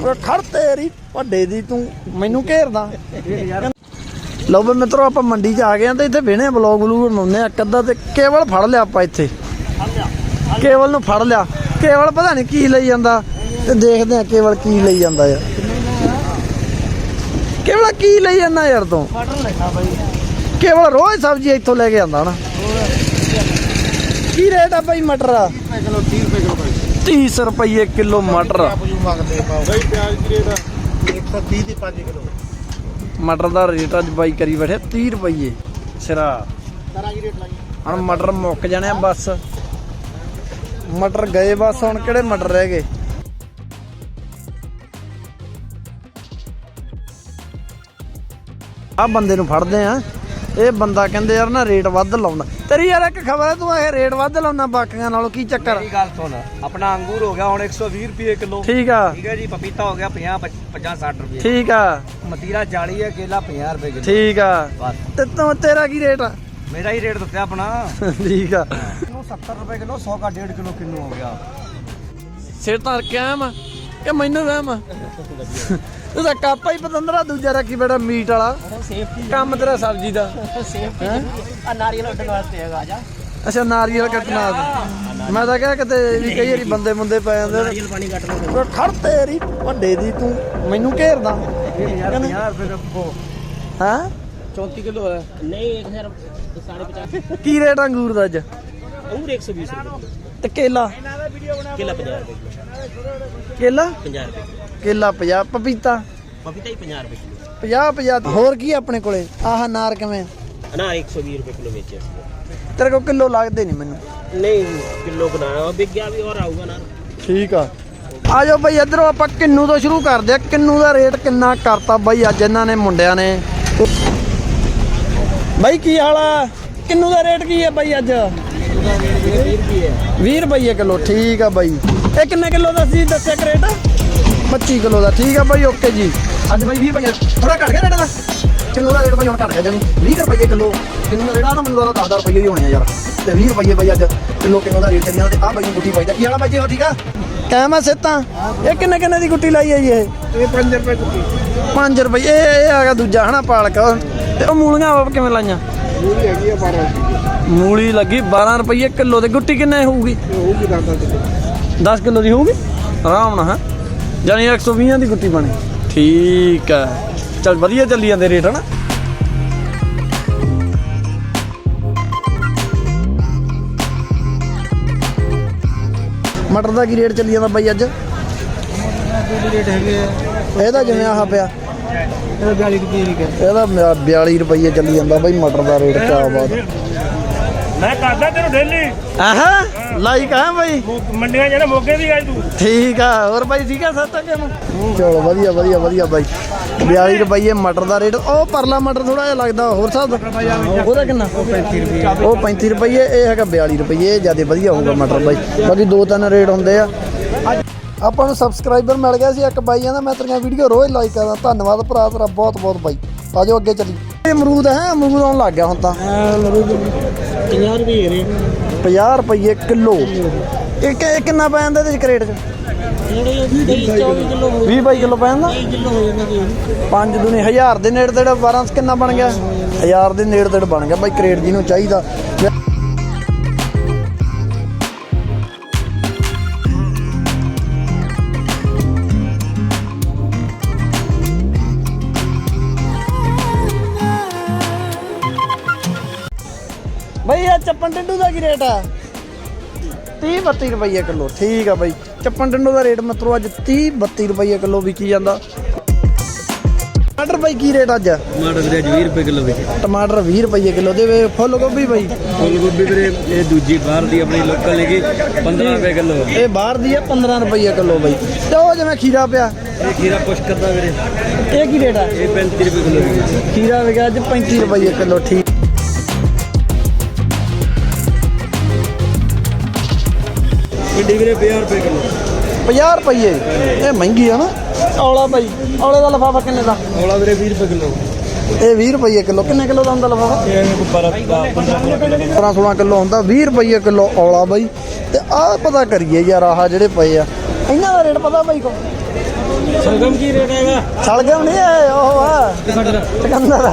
ਓਏ ਖੜ ਤੇਰੀ, ਵੱਡੇ ਦੀ ਤੂੰ ਮੈਨੂੰ ਘੇਰਦਾ। ਲਓ ਬਈ ਮਿੱਤਰੋ, ਆਪਾਂ ਮੰਡੀ 'ਚ ਆ ਗਏ ਆ ਤੇ ਇੱਥੇ ਵੇਣੇ ਬਲੌਗ ਬਲੂਗ ਬਣਾਉਂਦੇ ਆ ਇੱਕ ਅੱਧਾ ਤੇ ਕੇਵਲ ਫੜ ਲਿਆ ਆਪਾਂ ਇੱਥੇ। ਕੇਵਲ ਨੂੰ ਫੜ ਲਿਆ। ਕੇਵਲ ਪਤਾ ਨਹੀਂ ਕੀ ਲਈ ਜਾਂਦਾ। ਤੇ ਦੇਖਦੇ ਆ ਕੇਵਲ ਕੀ ਲਈ ਜਾਂਦਾ ਯਾਰ। ਕੇਵਲ ਕੀ ਲਈ ਜਾਂਦਾ ਯਾਰ ਤੂੰ? ਕੇਵਲ ਰੋਜ਼ ਸਬਜ਼ੀ ਇੱਥੋਂ ਲੈ ਕੇ ਆਉਂਦਾ ਨਾ ਕੀ ਰੇਟ ਆ ਭਾਈ ਮਟਰ ਆ ਕਿਲੋ 30 ਰੁਪਏ ਕਿਲੋ 30 ਰੁਪਏ ਕਿਲੋ ਮਟਰ। ਆਪਜੂ ਮੰਗਦੇ ਪਾਓ ਭਾਈ ਪਿਆਜ਼ ਕੀ ਰੇਟ ਆ। 130 ਦੀ 5 ਕਿਲੋ। ਮਟਰ ਦਾ ਰੇਟ ਅੱਜ ਬਾਈ ਕਰੀ ਬੈਠੇ 30 ਰੁਪਏ ਸਿਰਾ। ਤਾਰਾ ਕੀ ਰੇਟ ਲਾਈ ਹੁਣ ਮਟਰ ਮੁੱਕ ਜਾਣੇ ਆ ਬਸ। ਮਟਰ ਗਏ ਬਸ ਹੁਣ ਕਿਹੜੇ ਮਟਰ ਰਹਿ ਗਏ? ਆ ਬੰਦੇ ਨੂੰ ਫੜਦੇ ਆ। ਇਹ ਬੰਦਾ ਕਹਿੰਦੇ ਯਾਰ ਨਾ ਰੇਟ ਵੱਧ ਲਾਉਂਦਾ। ਤੇਰੀ ਯਾਰ ਇੱਕ ਖਬਰ ਹੈ ਤੂੰ ਇਹ ਰੇਟ ਵੱਧ ਲਾਉਣਾ ਬਾਕੀਆਂ ਨਾਲੋਂ ਕੀ ਚੱਕਰ? ਮੇਰੀ ਗੱਲ ਸੁਣ ਆਪਣਾ ਅੰਗੂਰ ਹੋ ਗਿਆ ਹੁਣ 120 ਰੁਪਏ ਕਿਲੋ। ਠੀਕ ਆ। ਠੀਕ ਹੈ ਜੀ ਪਪੀਤਾ ਹੋ ਗਿਆ 50 50 60 ਰੁਪਏ। ਠੀਕ ਆ। ਮਤੀਰਾ 40 ਹੈ ਕੇਲਾ 50 ਰੁਪਏ ਕਿਲੋ। ਠੀਕ ਆ। ਬਸ। ਤੇ ਤੂੰ ਤੇਰਾ ਕੀ ਰੇਟ ਆ? ਮੇਰਾ ਹੀ ਰੇਟ ਦਿੱਤਾ ਆਪਣਾ। ਠੀਕ ਆ। ਇਹਨੂੰ 70 ਰੁਪਏ ਕਿਲੋ 100 ਦਾ 1.5 ਕਿਲੋ ਕਿੰਨੂ ਹੋ ਗਿਆ। ਸਿਰ ਤਾਂ ਆ ਕਿ ਮੈਨੂੰ ਵਹਿਮ ਆ? ਤੂੰ ਤਾਂ ਕਾਪਾ ਹੀ ਪਤੰਦਰਾ ਦੂਜਾ ਰੱਖੀ ਬੜਾ ਮੀਟ ਵਾਲਾ। ਸੇਫਟੀ ਕੰਮ ਤੇਰਾ ਸਬਜ਼ੀ ਦਾ। ਸੇਫਟੀ ਆ ਨਾਰੀਅਲ ਉੱਡਣ ਵਾਸਤੇ ਹੈਗਾ ਜਾ। ਅੱਛਾ ਨਾਰੀਅਲ ਕੱਟਣਾ। ਮੈਂ ਤਾਂ ਕਿਹਾ ਕਿਤੇ ਵੀ ਕਈ ਵਾਰੀ ਬੰਦੇ ਮੁੰਦੇ ਪੈ ਜਾਂਦੇ ਨੇ। ਨਾਰੀਅਲ ਪਾਣੀ ਕੱਟ ਲਓ। ਖੜ ਤੇਰੀ ਵੱਡੇ ਦੀ ਤੂੰ। ਮੈਨੂੰ ਘੇਰਦਾ। ਯਾਰ 50 ਰੁਪਏ ਦਾ ਹਾਂ? 34 ਕਿਲੋ ਹੈ ਨਹੀਂ 1050 ਕੀ ਰੇਟ ਅੰਗੂਰ ਦਾ ਅੱਜ? ਅੰਗੂਰ 120 ਰੁਪਏ। ਤੇ ਕੇਲਾ? ਕੇਲਾ 50 ਰੁਪਏ। ਕੇਲਾ? 50 ਰੁਪਏ। ਕੇਲਾ 50 ਪਪੀਤਾ। ਪਪੀਤਾ ਹੀ 50 ਰੁਪਏ ਕਿਲੋ। 50 50 ਹੋਰ ਕੀ ਆਪਣੇ ਕੋਲੇ? ਆਹ ਨਾਰ ਕਿਵੇਂ ਅਨਾਰ 120 ਰੁਪਏ ਕਿਲੋ ਵੇਚਿਆ ਸੀ। ਤੇਰੇ ਕੋਲ ਕਿਲੋ ਲੱਗਦੇ ਨਹੀਂ ਮੈਨੂੰ। ਨਹੀਂ ਕਿਲੋ ਬਣਾਇਆ ਵਿਕ ਗਿਆ ਵੀ ਹੋਰ ਆਊਗਾ ਨਾ ਠੀਕ ਆ। ਆ ਜਾਓ ਬਈ ਇਧਰੋਂ ਆਪਾਂ ਕਿੰਨੂ ਤੋਂ ਸ਼ੁਰੂ ਕਰਦੇ ਆ। ਕਿੰਨੂ ਦਾ ਰੇਟ ਕਿੰਨਾ ਕਰਤਾ ਬਈ ਅੱਜ ਇਹਨਾਂ ਨੇ ਮੁੰਡਿਆਂ ਨੇ। ਬਈ ਕੀ ਹਾਲ ਆ? ਕਿੰਨੂ ਦਾ ਰੇਟ ਕੀ ਹੈ ਬਈ ਅੱਜ? 20 ਰੁਪਏ। ਕਿਲੋ ਠੀਕ ਆ ਬਈ। ਇਹ ਕਿੰਨੇ ਕਿਲੋ ਦਾ ਸੀ ਦੱਸਿਆ ਕਿ ਰੇਟ 25 ਕਿਲੋ ਦਾ ਠੀਕ ਆ ਬਈ ਓਕੇ ਜੀ। ਅੱਜ ਬਈ 20 ਰੁਪਏ ਥੋੜਾ ਘਟ ਗਿਆ ਰੇਟ ਦਾ ਕਿਲੋ ਦਾ ਰੇਟ ਬਈ ਹੁਣ ਘਟ ਗਿਆ ਜਣੀ 20 ਰੁਪਏ ਕਿਲੋ। ਕਿੰਨੂ ਦਾ ਰੇਟ ਆ ਤਾਂ ਮੈਨੂੰ ਲੱਗਦਾ 10 ਰੁਪਏ ਹੀ ਹੋਣੇ ਆ ਯਾਰ। ਤੇ 20 ਰੁਪਏ ਬਈ ਅੱਜ ਕਿਲੋ ਕਿਲੋ ਦਾ ਰੇਟ ਚੱਲਿਆ ਤੇ ਆ ਬਈ ਗੁੱਟੀ ਪਾਈਦਾ ਕੀ ਹਾਲਾ ਬਾਈ ਜੀ ਹੋ ਠੀਕ ਆ? ਕਾਇਮ ਆ ਸਿੱਤਾਂ ਇਹ ਕਿੰਨੇ ਕਿੰਨੇ ਦੀ ਗੁੱਟੀ ਲਾਈ ਹੈ ਜੀ ਇਹ? ਇਹ 5 ਰੁਪਏ ਕੁੱਤੀ 5 ਰੁਪਏ ਇਹ ਇਹ ਆ ਗਿਆ ਦੂਜਾ ਹਨਾ ਪਾਲਕ। ਤੇ ਉਹ ਮੂਲੀਆਂ ਆਪ ਕਿਵੇਂ ਲਾਈਆਂ? ਪੂਰੀ ਹੈਗੀ ਆ 12 ਰੁਪਏ ਮੂਲੀ ਲੱਗੀ 12 ਰੁਪਏ ਕਿਲੋ ਤੇ ਗੁੱਟੀ ਕਿੰਨੇ ਹੋਊਗੀ? ਹੋਊਗੀ 10 ਕਿਲੋ। 10 ਕਿਲੋ ਦੀ ਹੋਊਗੀ? ਆਰਾਮ ਨਾਲ ਹਾਂ? ਜਾਨੀ 120 ਦੀ ਗੁੱਟੀ ਬਣੀ। ਠੀਕ ਹੈ ਚਲ ਵਧੀਆ ਚੱਲੀ ਜਾਂਦੇ ਰੇਟ ਹਨਾ? ਮਟਰ ਦਾ ਕੀ ਰੇਟ ਚੱਲੀ ਜਾਂਦਾ ਬਾਈ ਅੱਜ? ਰੇਟ ਹੈਗੇ ਆ ਇਹਦਾ ਜਿਵੇਂ ਆਹ ਪਿਆ? ਇਹ 42 ਰੁਪਏ ਇਹਦਾ ਮੇਰਾ 42 ਰੁਪਏ ਚੱਲੀ ਜਾਂਦਾ ਬਾਈ ਮਟਰ ਦਾ ਰੇਟ ਕਿਆ ਬਾਤ। ਮੈਂ ਕਰਦਾ ਤੈਨੂੰ ਡੇਲੀ ਆਹਾ। ਲਾਈਕ ਆ ਬਾਈ? ਮੰਡੀਆਂ ਜਿਹੜੇ ਮੋਗੇ ਦੀ ਅੱਜ ਤੂੰ। ਠੀਕ ਆ ਹੋਰ ਬਾਈ ਠੀਕ ਆ ਸੱਤ ਕੇ ਚਲੋ ਵਧੀਆ ਵਧੀਆ ਵਧੀਆ ਬਾਈ। 42 ਰੁਪਏ ਮਟਰ ਦਾ ਰੇਟ। ਉਹ ਪਰਲਾ ਮਟਰ ਥੋੜਾ ਜਿਹਾ ਲੱਗਦਾ ਹੋਰ ਦਾ। ਉਹਦਾ ਕਿੰਨਾ? ਉਹ 35 ਰੁਪਏ ਉਹ 35 ਰੁਪਏ ਇਹ ਹੈਗਾ 42 ਰੁਪਏ ਇਹ ਜ਼ਿਆਦਾ ਵਧੀਆ ਹੋਊਗਾ ਮਟਰ ਬਾਈ। ਬਾਕੀ ਦੋ ਤਿੰਨ ਰੇਟ ਹੁੰਦੇ ਆ। ਆਪਾਂ ਨੂੰ ਸਬਸਕ੍ਰਾਈਬਰ ਮਿਲ ਗਿਆ ਸੀ ਇੱਕ ਬਾਈ ਕਹਿੰਦਾ ਮੈਂ ਤੇਰੀਆਂ ਵੀਡੀਓ ਰੋਜ਼ ਲਾਈਕ ਕਰਦਾ। ਧੰਨਵਾਦ ਭਰਾ ਤੇਰਾ ਬਹੁਤ ਬਹੁਤ ਬਾਈ। ਆਜੋ ਅੱਗੇ ਚੱਲੀ। ਇਹ ਅਮਰੂਦ ਹੈ ਅਮਰੂਦ ਆਉਣ ਲੱਗ ਗਿਆ ਹੁਣ ਤਾਂ। 50 ਰੁਪਏ ਨੇ। 50 ਰੁਪਏ ਕਿਲੋ। ਇਹ ਕਿ- ਇਹ ਕਿੰਨਾ ਪੈ ਜਾਂਦਾ ਇਹਦੇ ਚ ਕਰੇਟ ਚ? 24 ਕਿਲੋ 20 ਬਾਈ ਕਿਲੋ ਪੈ ਜਾਂਦਾ? ਕਿਲੋ ਹੋ ਜਾਂਦਾ ਜੀ 5 ਦੁਨੀ 1000 ਦੇ ਨੇੜੇ ਤੇੜੇ 12 ਕਿੰਨਾ ਬਣ ਗਿਆ? 1000 ਦੇ ਨੇੜੇ ਤੇੜੇ ਬਣ ਗਿਆ। ਬਾਈ ਕਰੇਟ ਜਿਹਨੂੰ ਚਾਹੀਦਾ। ਚੱਪਨ ਟਿੰਡੂ ਦਾ ਕੀ ਰੇਟ ਆ? 30 32 ਰੁਪਏ ਕਿਲੋ ਠੀਕ ਆ ਬਾਈ। ਚੱਪਨ ਟਿੰਡੂ ਦਾ ਰੇਟ ਮਤਰੋ ਅੱਜ 30 32 ਰੁਪਏ ਕਿਲੋ ਵਿਕੀ ਜਾਂਦਾ। ਟਮਾਟਰ ਬਾਈ ਕੀ ਰੇਟ ਅੱਜ? ਟਮਾਟਰ ਵੀਰੇ 20 ਰੁਪਏ ਕਿਲੋ ਵਿੱਚ ਟਮਾਟਰ 20 ਰੁਪਏ ਕਿਲੋ ਦੇ ਵੇ ਫੁੱਲ ਗੋਭੀ ਬਾਈ। ਫੁੱਲ ਗੋਭੀ ਵੀਰੇ ਇਹ ਦੂਜੀ ਬਾਹਰ ਦੀ ਆਪਣੀ ਲੋਕਲ ਹੈਗੀ 15 ਰੁਪਏ ਕਿਲੋ। ਇਹ ਬਾਹਰ ਦੀ ਹੈ 15 ਰੁਪਏ ਕਿਲੋ ਬਾਈ। ਤੇ ਉਹ ਜਿਵੇਂ ਖੀਰਾ ਪਿਆ। ਇਹ ਖੀਰਾ ਪੁਸ਼ ਕਰਦਾ ਵੀਰੇ। ਇਹ ਕੀ ਰੇਟ ਆ? ਇਹ 35 ਰੁਪਏ ਕਿਲੋ ਖੀਰਾ ਵਿਕਿਆ ਅੱਜ 35 ਰੁਪਏ ਕਿਲੋ ਠੀਕ ਭਿੰਡੀ ਵੀਰੇ 50 ਰੁਪਏ ਕਿਲੋ। 50 ਰੁਪਏ ਇਹ ਮਹਿੰਗੀ ਆ ਨਾ। ਔਲਾ ਬਾਈ ਔਲੇ ਦਾ ਲਫਾਫਾ ਕਿੰਨੇ ਦਾ? ਔਲਾ ਵੀਰੇ 20 ਰੁਪਏ ਕਿਲੋ। ਇਹ 20 ਰੁਪਏ ਕਿਲੋ। ਕਿੰਨੇ ਕਿਲੋ ਦਾ ਹੁੰਦਾ ਲਫਾਫਾ? ਇਹ 12 15 ਕਿਲੋ। 15 16 ਕਿਲੋ ਹੁੰਦਾ 20 ਰੁਪਏ ਕਿਲੋ ਔਲਾ ਬਾਈ। ਤੇ ਆਹ ਪਤਾ ਕਰੀਏ ਯਾਰ ਆਹ ਜਿਹੜੇ ਪਏ ਆ। ਇਹਨਾਂ ਦਾ ਰੇਟ ਪਤਾ ਬਾਈ ਕੋ? ਸੰਗਮ ਕੀ ਰੇਟ ਹੈਗਾ? ਛਲਗਮ ਨਹੀਂ ਇਹ ਉਹ ਆ। ਚਕੰਦਰ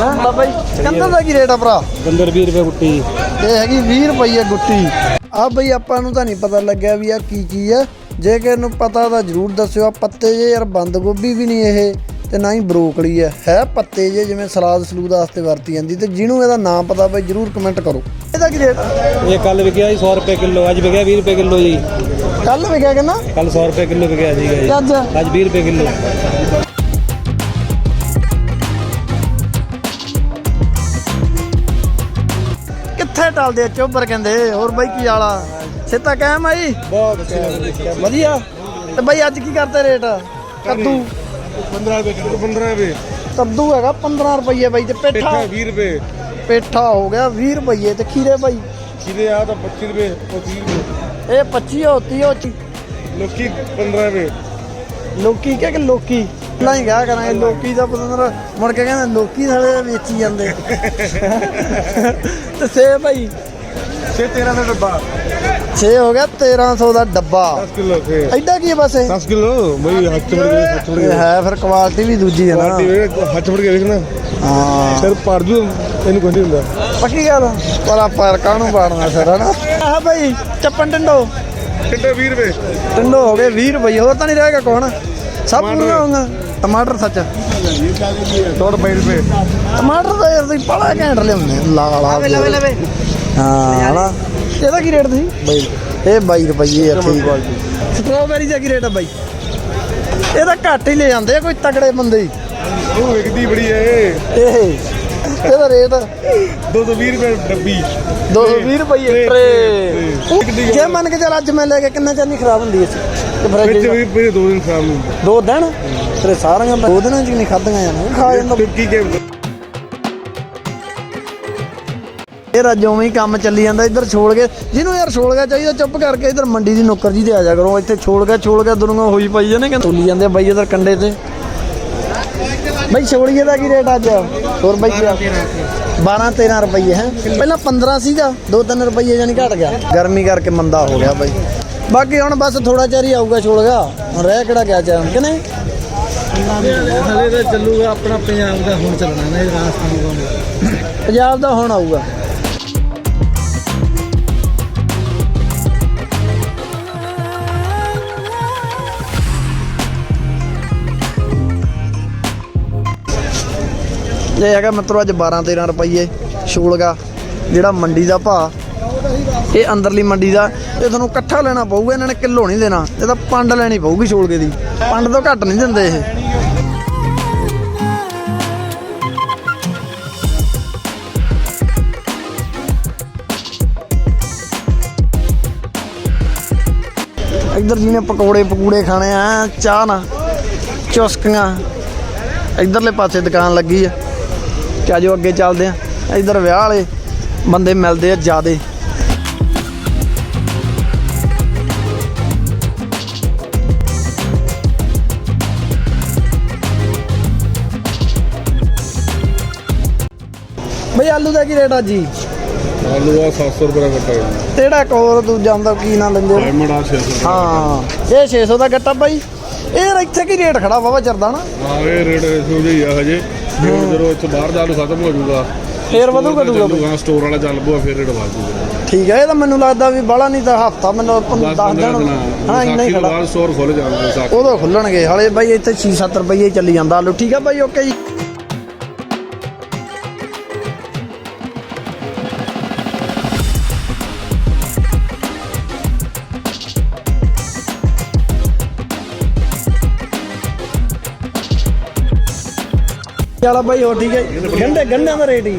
ਹਾਂ? ਬਾਬਾ ਜੀ। ਚਕੰਦਰ ਦਾ ਕੀ ਰੇਟ ਆ ਭਰਾ? ਬੰਦਰ 20 ਰੁਪਏ ਗੁੱਟੀ। ਇਹ ਹੈਗੀ 20 ਰੁਪਏ ਗੁੱਟੀ। ਆ ਬਈ ਆਪਾਂ ਨੂੰ ਤਾਂ ਨਹੀਂ ਪਤਾ ਲੱਗਿਆ ਵੀ ਆ ਕੀ ਚੀਜ਼ ਆ। ਜੇ ਕਿਸੇ ਨੂੰ ਪਤਾ ਤਾਂ ਜਰੂਰ ਦੱਸਿਓ ਆ ਪੱਤੇ ਜੇ ਯਾਰ ਬੰਦ ਗੋਭੀ ਵੀ ਨਹੀਂ ਇਹ ਤੇ ਨਾ ਹੀ ਬਰੋਕਲੀ ਆ। ਹੈ ਪੱਤੇ ਜੇ ਜਿਵੇਂ ਸਲਾਦ ਸਲੂਦ ਵਾਸਤੇ ਵਰਤੀ ਜਾਂਦੀ ਤੇ ਜਿਹਨੂੰ ਇਹਦਾ ਨਾਮ ਪਤਾ ਬਈ ਜਰੂਰ ਕਮੈਂਟ ਕਰੋ। ਇਹਦਾ ਕੀ ਰੇਟ ਇਹ ਕੱਲ ਵਿਕਿਆ ਜੀ 100 ਰੁਪਏ ਕਿਲੋ ਅੱਜ ਵਿਕਿਆ 20 ਰੁਪਏ ਕਿਲੋ ਜੀ। ਕੱਲ ਵਿਕਿਆ ਕਿੰਨਾ? ਕੱਲ 100 ਰੁਪਏ ਕਿਲੋ ਵਿਕਿਆ ਸੀਗਾ ਜੀ। ਅੱਜ? ਅੱਜ 20 ਰੁਪਏ ਕਿਲੋ। ਕਿੱਥੇ ਟਲਦੇ ਚੋਬਰ ਕਹਿੰਦੇ? ਹੋਰ ਬਾਈ ਕੀ ਵਾਲਾ ਸਿੱਤਾ ਕਾਇਮ ਆਈ ਬਹੁਤ ਵਧੀਆ। ਤੇ ਬਾਈ ਅੱਜ ਕੀ ਕਰਦੇ ਰੇਟ? ਕੱਦੂ? 15 ਰੁਪਏ ਕਿਲੋ। 15 ਰੁਪਏ। ਕੱਦੂ ਹੈਗਾ 15 ਰੁਪਏ ਬਾਈ ਤੇ ਪੇਠਾ? ਪੇਠਾ 20 ਰੁਪਏ। ਪੇਠਾ ਹੋ ਗਿਆ 20 ਰੁਪਏ ਤੇ ਖੀਰੇ ਬਾਈ? ਖੀਰੇ ਆ ਤਾਂ 25 ਰੁਪਏ ਉਹ 30 ਰੁਪਏ। ਇਹ 25 ਹੋਤੀ ਹੋ ਲੋਕੀ 15 ਰੁਪਏ। ਲੋਕੀ ਕਿਹ ਕਿ ਲੋਕੀ ਪਹਿਲਾਂ ਹੀ ਗਿਆ ਕਰਾਂਗੇ ਲੋਕੀ ਦਾ ਪਤੰਦਰ ਮੁੜ ਕੇ ਕਹਿੰਦੇ ਲੋਕੀ ਸਾਲੇ ਵੇਚੀ ਜਾਂਦੇ। ਤੇ ਸੇ ਭਾਈ। 6 13 ਦਾ ਡੱਬਾ। 6 ਹੋ ਗਿਆ 1300 ਦਾ ਡੱਬਾ। 10 ਕਿਲੋ ਫੇ ਐਡਾ ਕੀ ਹੈ ਬਸ ਇਹ? 10 ਕਿਲੋ? ਬਈ ਹੱਥ ਚੜ ਗਏ ਹੱਥ ਇਹ ਗਏ ਹੈ ਫਿਰ ਕੁਆਲਿਟੀ ਵੀ ਦੂਜੀ ਹੈ ਨਾ। ਹੱਥ ਚੜ ਕੇ ਵੇਖਣਾ ਹਾਂ। ਸਿਰ ਪਾੜ ਜੂ ਇਹਨੂੰ ਕੁਝ ਨਹੀਂ ਹੁੰਦਾ। ਪੱਕੀ ਗੱਲ ਪਰ ਆਪਾਂ ਕਾਹਨੂੰ ਪਾੜਨਾ ਸਰ ਹਨਾ ਆਹ ਭਾਈ ਚੱਪਣ ਟੰਡੋ ਕਿੱਡੇ 20 ਰੁਪਏ। ਟੰਡੋ ਹੋ ਗਏ 20 ਰੁਪਏ ਹੋਰ ਤਾਂ ਨਹੀਂ ਰਹੇਗਾ ਕੌਣ ਸਭ ਪੂਰੀਆਂ ਹੋਊਗਾ। ਟਮਾਟਰ ਸੱਚ। ਤੋੜ 20 ਰੁਪਏ। ਟਮਾਟਰ ਤਾਂ ਯਾਰ ਤੁਸੀਂ ਬੜਾ ਘੈਂਟ ਲਿਆਉਂਦੇ ਲਾਲ ਲਵੇ ਲਵੇ ਲਵੇ। ਹਾਂ ਹਨਾ। ਇਹਦਾ ਕੀ ਰੇਟ ਸੀ ਬਾਈ ਇਹ 22 ਰੁਪਏ ਆ ਠੀਕ ਸਟ੍ਰਾਬੇਰੀ ਦਾ ਕੀ ਰੇਟ ਆ ਬਾਈ? ਇਹਦਾ ਘੱਟ ਹੀ ਲੈ ਜਾਂਦੇ ਕੋਈ ਤਗੜੇ ਬੰਦੇ ਹੀ। ਉਹ ਵਿਕਦੀ ਬੜੀ ਏ ਇਹ ਇਹਦਾ ਰੇਟ? 220 ਰੁਪਏ ਡੱਬੀ। 220 ਰੁਪਏ ਟਰੇ। ਜੇ ਮੰਨ ਕੇ ਚੱਲ ਅੱਜ ਮੈਂ ਲੈ ਕੇ ਕਿੰਨਾ ਚਿਰ ਨਹੀਂ ਖਰਾਬ ਹੁੰਦੀ ਇਸ ਤੇ ਵਿੱਚ ਫਰਿੱਜ ਵੀ ਮੇਰੇ ਦੋ ਦਿਨ ਸ਼ਾਮ ਨੂੰ ਦੋ ਦਿਨ? ਤੇਰੇ ਸਾਰੀਆਂ ਦੋ ਦਿਨਾਂ ਚ ਨਹੀਂ ਖਾਧੀਆਂ ਜਾਣਾ ਖਾ ਜਾਂਦਾ। ਟੁੱਕੀ ਕੇ ਇਹ ਰਾਜ ਉਵੇਂ ਹੀ ਕੰਮ ਚੱਲੀ ਜਾਂਦਾ ਇੱਧਰ ਛੋੜ ਕੇ ਜਿਹਨੂੰ ਯਾਰ ਛੋੜ ਗਿਆ ਚਾਹੀਦਾ ਚੁੱਪ ਕਰਕੇ ਇੱਧਰ ਮੰਡੀ ਦੀ ਨੌਕਰ ਜੀ ਤੇ ਆ ਜਾ ਕਰੋ। ਇੱਥੇ ਛੋੜ ਗਿਆ ਛੋੜ ਗਿਆ ਦੁਨੀਆ ਹੋਈ ਪਈ ਜਾਂਦੇ ਕਿ ਤੁੱਲੀ ਜਾਂਦੇ ਬਾਈ ਇੱਧਰ ਕੰਡੇ ਤੇ। ਬਾਈ ਛੋੜੀਏ ਦਾ ਕੀ ਰੇਟ ਅੱਜ? ਹੋਰ ਬਾਈ ਕੀ 12 13 ਰੁਪਏ ਹੈ? ਪਹਿਲਾਂ 15 ਸੀਗਾ 2-3 ਰੁਪਏ ਜਾਨੀ ਘਟ ਗਿਆ। ਗਰਮੀ ਕਰਕੇ ਮੰਦਾ ਹੋ ਗਿਆ ਬਾਈ। ਬਾਕੀ ਹੁਣ ਬਸ ਥੋੜਾ ਚਿਰ ਹੀ ਆਊਗਾ ਛੋੜ ਗਿਆ ਹੁਣ ਰਹਿ ਕਿਹੜਾ ਗਿਆ ਚਾਹ ਕਿ ਨਹੀਂ? ਹਲੇ ਤਾਂ ਚੱਲੂਗਾ ਆਪਣਾ ਪੰਜਾਬ ਦਾ ਹੁਣ ਚੱਲਣਾ ਨਾ ਰਾਜਸਥਾਨ ਦਾ ਪੰਜਾਬ ਦਾ ਹੁਣ ਆਊਗਾ। ਇਹ ਹੈਗਾ ਮਿੱਤਰੋ ਅੱਜ 12 13 ਰੁਪਏ ਛੋਲਗਾ, ਜਿਹੜਾ ਮੰਡੀ ਦਾ ਭਾਅ। ਇਹ ਅੰਦਰਲੀ ਮੰਡੀ ਦਾ, ਇਹ ਤੁਹਾਨੂੰ ਇਕੱਠਾ ਲੈਣਾ ਪਊਗਾ, ਇਹਨਾਂ ਨੇ ਕਿਲੋ ਨਹੀਂ ਦੇਣਾ। ਇਹ ਤਾਂ ਪੰਡ ਲੈਣੀ ਪਊਗੀ ਛੋਲਗੇ ਦੀ। ਪੰਡ ਤੋਂ ਘੱਟ ਨਹੀਂ ਦਿੰਦੇ ਇਹ। ਇੱਧਰ ਜਿਹਨੇ ਪਕੌੜੇ ਪਕੂੜੇ ਖਾਣੇ ਆ, ਚਾਹ ਨਾ ਚੁਸਕੀਆਂ। ਇੱਧਰਲੇ ਪਾਸੇ ਦੁਕਾਨ ਲੱਗੀ ਆ। ਤੇ ਆਜੋ ਅੱਗੇ ਚੱਲਦੇ ਆ ਇੱਧਰ ਵਿਆਹ ਵਾਲੇ ਬੰਦੇ ਮਿਲਦੇ ਆ ਜਿਆਦੇ। ਬਈ ਆਲੂ ਦਾ ਕੀ ਰੇਟ ਆ ਜੀ? ਆਲੂ ਆ 700 ਰੁਪਏ ਦਾ ਕੱਟਾ ਹੈ ਤੇੜਾ ਇੱਕ ਹੋਰ ਦੂਜਾ ਹੁੰਦਾ ਕੀ ਨਾਂ ਲੈਂਦੇ ਹੋ? ਡਾਇਮੰਡ ਆ 600 ਹਾਂ ਇਹ 600 ਦਾ ਗੱਟਾ ਬਾਈ। ਇਹ ਇੱਥੇ ਕੀ ਰੇਟ ਖੜਾ ਵਾਵਾ ਚਰਦਾ ਨਾ? ਹਾਂ ਇਹ ਰੇਟ ਇਹੋ ਜਿਹਾ ਹੀ ਆ ਹਜੇ। ਹੁਣ ਜਦੋਂ ਇੱਥੇ ਬਾਹਰ ਜਾ ਨੂੰ ਖਤਮ ਹੋ ਜਾਊਗਾ ਫੇਰ ਵਧੂ ਘਟੂਗਾ ਬਈ ਚੱਲੂਗਾ ਸਟੋਰ ਵਾਲਾ ਚੱਲ ਪਊਗਾ ਫਿਰ ਰੇਟ ਵੱਧ ਜਾਊਗਾ। ਠੀਕ ਹੈ ਇਹ ਤਾਂ ਮੈਨੂੰ ਲੱਗਦਾ ਵੀ ਬਾਹਲਾ ਨਹੀਂ ਤਾਂ ਹਫਤਾ ਮੈਨੂੰ 10 ਦਿਨ ਹਾਂ ਇੰਨਾ ਹੀ ਖੜਾ। ਸਟੋਰ ਖੁੱਲ ਜਾਣਗੇ ਉਦੋਂ ਖੁੱਲਣਗੇ ਹਾਲੇ ਬਾਈ ਇੱਥੇ 6-7 ਰੁਪਏ ਹੀ ਚੱਲੀ ਜਾਂਦਾ। ਆਲੂ ਠੀਕ ਆ ਬਾਈ ਓਕੇ ਜੀ। ਵਾਲਾ ਬਾਈ ਹੋਰ ਠੀਕ ਹੈ ਗੰਡੇ ਗੰਡਿਆਂ ਦਾ ਰੇਟ ਜੀ।